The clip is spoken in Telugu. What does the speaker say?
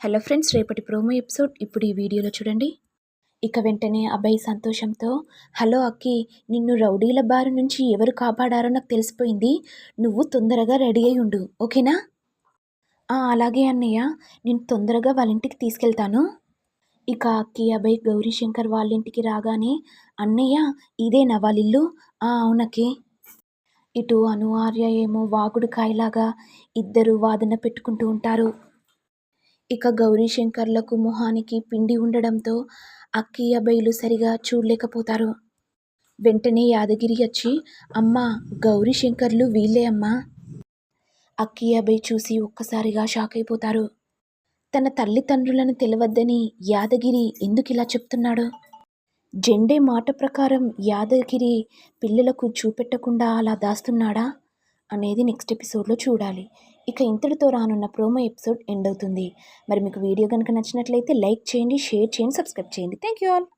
హలో ఫ్రెండ్స్ రేపటి ప్రోమో ఎపిసోడ్ ఇప్పుడు ఈ వీడియోలో చూడండి. ఇక వెంటనే అబ్బాయి సంతోషంతో హలో అక్కి నిన్ను రౌడీల బారి నుంచి ఎవరు కాపాడారో నాకు తెలిసిపోయింది. నువ్వు తొందరగా రెడీ అయి ఉండు ఓకేనా? అలాగే అన్నయ్య నేను తొందరగా వాళ్ళ ఇంటికి తీసుకెళ్తాను. ఇక అక్కి అబ్బాయి గౌరీశంకర్ వాళ్ళ ఇంటికి రాగానే అన్నయ్య ఇదేనా వాళ్ళిల్లు "ఆ, అవునక్కి. ఇటు అను ఆర్య ఏమో వాగుడు కాయలాగా ఇద్దరు వాదన పెట్టుకుంటూ ఉంటారు. ఇక గౌరీశంకర్లకు మొహానికి పిండి ఉండడంతో అక్కి బయలు సరిగా చూడలేకపోతారు. వెంటనే యాదగిరి వచ్చి అమ్మా గౌరీశంకర్లు వీళ్ళే అమ్మా అక్కి చూసి ఒక్కసారిగా షాక్ అయిపోతారు. తన తల్లిదండ్రులను తెలవద్దని యాదగిరి ఎందుకు ఇలా చెప్తున్నాడు? జెండే మాట ప్రకారం యాదగిరి పిల్లలకు చూపెట్టకుండా అలా దాస్తున్నాడా? అనేది నెక్స్ట్ ఎపిసోడ్లో చూడాలి. ఇక ఇంతటితో రానున్న ప్రోమో ఎపిసోడ్ ఎండ్ అవుతుంది. మరి మీకు వీడియో కనుక నచ్చినట్లయితే లైక్ చేయండి షేర్ చేయండి సబ్స్క్రైబ్ చేయండి. Thank you all.